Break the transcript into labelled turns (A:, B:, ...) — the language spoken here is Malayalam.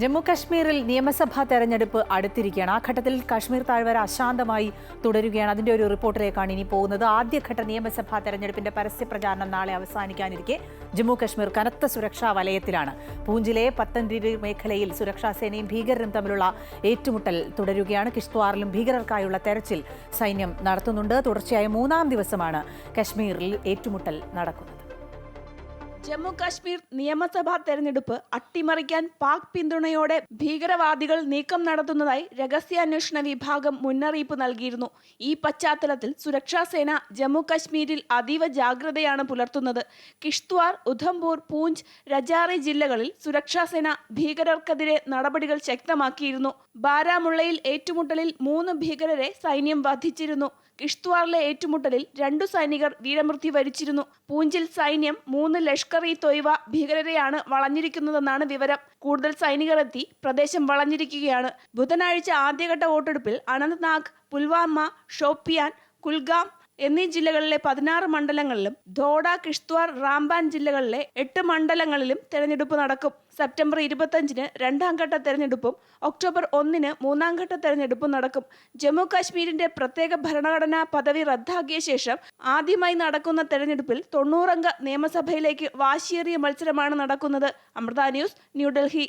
A: ജമ്മു കശ്മീരിൽ നിയമസഭാ തെരഞ്ഞെടുപ്പ് അടുത്തിരിക്കുകയാണ്. ആ ഘട്ടത്തിൽ കശ്മീർ താഴ്വര അശാന്തമായി തുടരുകയാണ്. അതിന്റെ ഒരു റിപ്പോർട്ടിലേക്കാണ് ഇനി പോകുന്നത്. ആദ്യഘട്ട നിയമസഭാ തെരഞ്ഞെടുപ്പിന്റെ പരസ്യ പ്രചാരണം നാളെ അവസാനിക്കാനിരിക്കെ. ജമ്മു കശ്മീർ കനത്ത സുരക്ഷാ വലയത്തിലാണ്. പൂഞ്ചിലെ പത്തൻതിരി മേഖലയിൽ സുരക്ഷാസേനയും ഭീകരരും തമ്മിലുള്ള ഏറ്റുമുട്ടൽ തുടരുകയാണ്. കിഷ്ത്വാറിലും ഭീകരർക്കായുള്ള തെരച്ചിൽ സൈന്യം നടത്തുന്നുണ്ട്. തുടർച്ചയായ മൂന്നാം ദിവസമാണ് കശ്മീരിൽ ഏറ്റുമുട്ടൽ നടക്കുന്നത്.
B: ജമ്മു കാശ്മീർ നിയമസഭാ തെരഞ്ഞെടുപ്പ് അട്ടിമറിക്കാൻ പാക് പിന്തുണയോടെ ഭീകരവാദികൾ നീക്കം നടത്തുന്നതായി രഹസ്യാന്വേഷണ വിഭാഗം മുന്നറിയിപ്പ് നൽകിയിരുന്നു. ഈ പശ്ചാത്തലത്തിൽ സുരക്ഷാസേന ജമ്മു കാശ്മീരിൽ അതീവ ജാഗ്രതയാണ് പുലർത്തുന്നത്. കിഷ്ത്വാർ ഉധംപൂർ പൂഞ്ച് രജാറി ജില്ലകളിൽ സുരക്ഷാസേന ഭീകരർക്കെതിരെ നടപടികൾ ശക്തമാക്കിയിരുന്നു. ബാരാമുള്ളയിൽ ഏറ്റുമുട്ടലിൽ മൂന്ന് ഭീകരരെ സൈന്യം വധിച്ചിരുന്നു. കിഷ്ത്വാറിലെ ഏറ്റുമുട്ടലിൽ രണ്ടു സൈനികർ വീരമൃത്യു വരിച്ചിരുന്നു. പൂഞ്ചിൽ സൈന്യം മൂന്ന് ലഷ്കർ ഇ തൊയ്വ ഭീകരരെയാണ് വളഞ്ഞിരിക്കുന്നതെന്നാണ് വിവരം. കൂടുതൽ സൈനികർ എത്തി പ്രദേശം വളഞ്ഞിരിക്കുകയാണ്. ബുധനാഴ്ച ആദ്യഘട്ട വോട്ടെടുപ്പിൽ അനന്ത്നാഗ് പുൽവാമ ഷോപ്പിയാൻ കുൽഗാം എന്നീ ജില്ലകളിലെ പതിനാറ് മണ്ഡലങ്ങളിലും ധോഡ കിഷ്ത്വാർ റാംബാൻ ജില്ലകളിലെ എട്ട് മണ്ഡലങ്ങളിലും തെരഞ്ഞെടുപ്പ് നടക്കും. സെപ്റ്റംബർ ഇരുപത്തഞ്ചിന് രണ്ടാം ഘട്ട തെരഞ്ഞെടുപ്പും ഒക്ടോബർ ഒന്നിന് മൂന്നാം ഘട്ട തെരഞ്ഞെടുപ്പും നടക്കും. ജമ്മു കാശ്മീരിന്റെ പ്രത്യേക ഭരണഘടനാ പദവി റദ്ദാക്കിയ ശേഷം ആദ്യമായി നടക്കുന്ന തെരഞ്ഞെടുപ്പിൽ തൊണ്ണൂറംഗ നിയമസഭയിലേക്ക് വാശിയേറിയ മത്സരമാണ് നടക്കുന്നത്. അമൃത ന്യൂസ് ന്യൂഡൽഹി